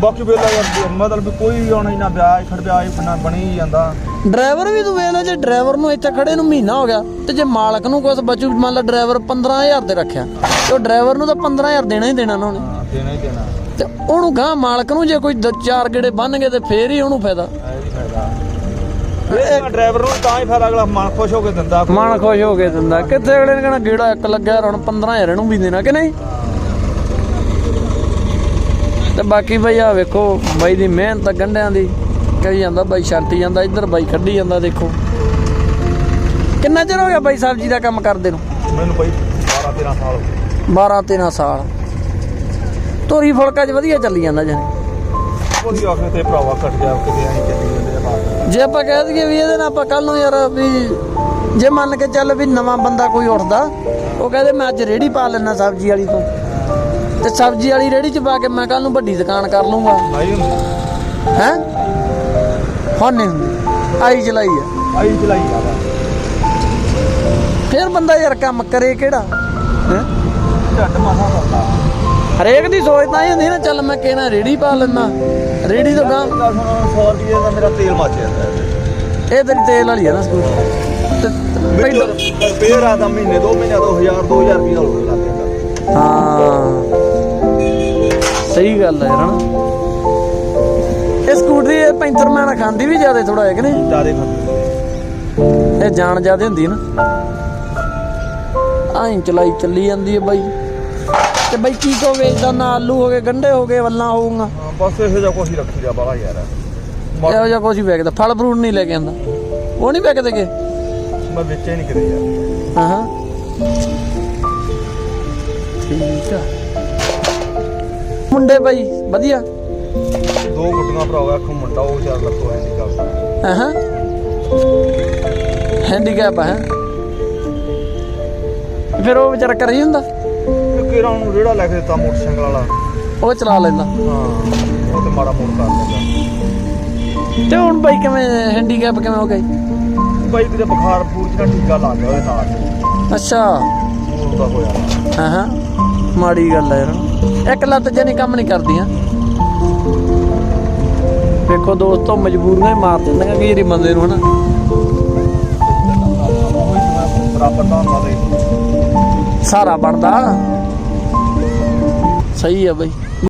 ਬਾਕੀ ਵੇਲਾ ਯਾਰ ਮਤਲਬ ਕੋਈ ਆਉਣਾ ਹੀ ਨਾ ਵਿਆਜ ਖੜ ਵਿਆਜ ਬਣਾ ਜਾਂਦਾ। ਡਰਾਈਵਰ ਵੀ ਤੂੰ ਵੇਖ ਲੈ ਜੇ ਡਰਾਈਵਰ ਨੂੰ ਇੱਥੇ ਖੜੇ ਨੂੰ ਮਹੀਨਾ ਹੋ ਗਿਆ ਤੇ ਜੇ ਮਾਲਕ ਨੂੰ ਕੁਝ ਬਚੂ ਮੰਨ ਲਾ ਡਰਾਈਵਰ 15000 ਤੇ ਰੱਖਿਆ ਤੇ ਉਹ ਡਰਾਈਵਰ ਨੂੰ ਤਾਂ 15000 ਦੇਣਾ ਹੀ ਦੇਣਾ ਉਹਨਾਂ ਨੇ। ਦੇਣਾ ਹੀ ਦੇਣਾ। ਤੇ ਉਹਨੂੰ ਗਾਂ ਮਾਲਕ ਨੂੰ ਜੇ ਕੋਈ ਦ- ਚਾਰ ਗੇੜੇ ਬੰਨ ਗਏ ਤੇ ਫੇਰ ਹੀ ਉਹਨੂੰ ਫਾਇਦਾ। ਇਹ ਡਰਾਈਵਰ ਨੂੰ ਤਾਂ ਹੀ ਫਾਇਦਾ ਅਗਲਾ ਮਨ ਖੁਸ਼ ਹੋ ਕੇ ਦਿੰਦਾ ਮਨ ਖੁਸ਼ ਹੋ ਕੇ ਦਿੰਦਾ। ਕਿੱਥੇ ਅਗਲੇ ਨੇ ਕਹਣਾ ਗੇੜਾ ਇੱਕ ਲੱਗਿਆ ਯਾਰ ਹੁਣ 15000 ਇਹਨੂੰ ਵੀ ਦੇਣਾ ਕਿ ਨਹੀਂ? ਤੇ ਬਾਕੀ ਆ ਵੇਖੋ ਬਾਈ ਦੀ ਮਿਹਨਤ ਆ ਗੰਢਿਆਂ ਦੀ। ਕਹੀ ਜਾਂਦਾ ਬਾਈ ਛੱਟੀ ਜਾਂਦਾ ਇੱਧਰ ਬਾਈ ਕੱਢੀ ਜਾਂਦਾ ਦੇਖੋ। ਕਿੰਨਾ ਚਿਰ ਹੋ ਗਿਆ ਬਾਈ ਸਬਜ਼ੀ ਦਾ ਕੰਮ ਕਰਦੇ ਨੂੰ? ਮੈਨੂੰ ਬਈ 12 13 ਸਾਲ ਹੋ ਗਏ। 12 13 ਸਾਲ। ਤੋਰੀ ਫੁਲਕਾ ਚ ਵਧੀਆ ਚੱਲੀ ਜਾਂਦਾ ਜਾਨੀ ਉਹਦੀ ਆਖੇ ਤੇ ਭਰਾਵਾ ਕੱਟ ਗਿਆ ਕਿਤੇ ਐਂ ਚੱਲੀ ਜਾਂਦੇ ਆ ਬਾਤ ਜੇ ਆਪਾਂ ਕਹਿ ਦਈਏ ਵੀ ਇਹਦੇ ਨਾਲ ਆਪਾਂ ਕੱਲ ਨੂੰ ਯਾਰ ਵੀ ਜੇ ਮੰਨ ਕੇ ਚੱਲ ਵੀ ਨਵਾਂ ਬੰਦਾ ਕੋਈ ਉੱਠਦਾ ਉਹ ਕਹਦੇ ਮੈਂ ਅੱਜ ਰੇੜੀ ਪਾ ਲੈਣਾ ਸਬਜ਼ੀ ਵਾਲੀ ਤੋਂ। ਤੇ ਸਬਜ਼ੀ ਵਾਲੀ ਰੇੜੀ ਚ ਪਾ ਕੇ ਮੈਂ ਕੱਲ ਨੂੰ ਵੱਡੀ ਦੁਕਾਨ ਕਰ ਲੂੰਗਾ ਆਈ ਹੈ? ਹੁਣ ਨਹੀਂ ਹੁੰਦੀ ਆਈ ਚਲਾਈ ਆ। ਆਈ ਚਲਾਈ ਜਾਵਾ ਫਿਰ ਬੰਦਾ ਯਾਰ ਕੰਮ ਕਰੇ ਕਿਹੜਾ? ਹੈਂ? ਝੱਟ ਮਾਸਾ ਕਰਦਾ। ਹਰੇਕ ਦੀ ਸੋਚ ਤਾਂ ਇਹ ਹੁੰਦੀ ਨਾ ਚੱਲ ਮੈਂ ਕਹਿਣਾ ਰੇੜੀ ਪਾ ਲੈਣਾ ਰੇੜੀ ਤੋਂ ਗਾਂ ਦਾ ਸੁਣੋ 100 ਰੁਪਏ ਦਾ ਮੇਰਾ ਤੇਲ ਮੱਚ ਜਾਂਦਾ ਹੈ। ਇਹ ਤੇਰੀ ਤੇਲ ਵਾਲੀ ਆ ਨਾ ਸਕੂਟਰ ਤੇ ਰਿਪੇਅਰ ਆ ਦਾ ਮਹੀਨੇ ਦੋ ਮਹੀਨੇ 2000 2000 ਰੁਪਏ ਲੱਗ ਜਾਂਦਾ। ਹਾਂ। ਸਹੀ ਗੱਲ ਹੈ ਯਾਰ ਹਨਾ? ਇਹ ਸਕੂਟਰੀ ਇਹ ਪੈਂਥਰ ਮੈਨਾ ਖਾਂਦੀ ਵੀ ਜ਼ਿਆਦਾ ਥੋੜਾ ਹੈ ਕਿ ਨਹੀਂ? ਜਿਆਦੇ ਖਰਚ ਇਹ ਜਾਣ ਜ਼ਿਆਦਾ ਹੁੰਦੀ ਨਾ। ਆਈ ਚਲਾਈ ਚੱਲੀ ਜਾਂਦੀ ਹੈ ਬਾਈ। ਤੇ ਬਾਈ ਕੀ ਕੋ ਵੇਚਦਾ ਨਾ ਆਲੂ ਹੋ ਗਏ ਗੰਢੇ ਹੋ ਗਏ ਵੱਲਾਂ ਹੋਊਗਾ। ਬਸ ਇਹੋ ਜਿਹਾ ਹੀ ਰੱਖੀ ਜਾ ਬਾਲਾ ਯਾਰ। ਇਹੋ ਜਿਹਾ ਕੁਝ ਹੀ ਵੇਚਦਾ ਫਲ ਫਰੂਟ ਨਹੀਂ ਲੈ ਕੇ ਆਂਦਾ। ਉਹ ਨਹੀਂ ਵੇਚਦੇ ਕਿ? ਮੈਂ ਵੇਚੇ ਨਹੀਂ ਕਿਤੇ ਯਾਰ। ਹਾਂ ਹਾਂ ਠੀਕ ਆ। ਮੁੰਡੇ ਬਾਈ ਵਧੀਆ। ਦੋ ਗੁੱਡੀਆਂ ਭਰਾਵਾ ਅੱਖ ਮੁੰਡਾ ਉਹ ਚਾਰ ਲੱਖੋ ਗੱਲ ਹਾਂ ਹਾਂ ਹੈਂਡੀਕੈਪ ਹੈ? ਫਿਰ ਉਹ ਵਿਚਾਰਾ ਕਰ ਹੀ ਹੁੰਦਾ? ਕਿਹੜਾ ਉਹਨੂੰ ਰੇੜਾ ਲੈ ਕੇ ਦਿੱਤਾ ਮੋਟਰਸਾਈਕਲ ਵਾਲਾ। ਉਹ ਚਲਾ ਲੈਂਦਾ। ਹਾਂ ਉਹ ਤੇ ਮਾੜਾ ਮੋੜ ਕਰ ਲੈਂਦਾ। ਤੇ ਹੁਣ ਬਾਈ ਕਿਵੇਂ ਹੈਂਡੀਕੈਪ ਕਿਵੇਂ ਹੋ ਗਈ? ਬਾਈ ਕਿਤੇ ਬੁਖਾਰ ਪੂਰ ਨਾ ਟੀਕਾ ਲਾ ਗਿਆ ਉਹਦੇ ਨਾਲ। ਅੱਛਾ। ਉਹ ਦਾ ਹੋਇਆ ਹਾਂ ਹਾਂ ਮਾੜੀ ਗੱਲ ਹੈ ਯਾਰ। ਇੱਕ ਲੱਤ ਜਣੀ ਕੰਮ ਨਹੀਂ ਕਰਦੀਆਂ। ਦੇਖੋ ਦੋਸਤੋ ਮਜਬੂਰੀਆਂ ਮਾਰ ਦਿੰਦੀਆਂ ਕਿ ਜਿਹੜੀ ਬੰਦੇ ਨੂੰ, ਹਨਾ? ਬਰਾਬਰ ਦਾ ਹੁੰਦਾ ਸਾਰਾ ਬਣਦਾ। ਸਹੀ ਆ ਬਈ।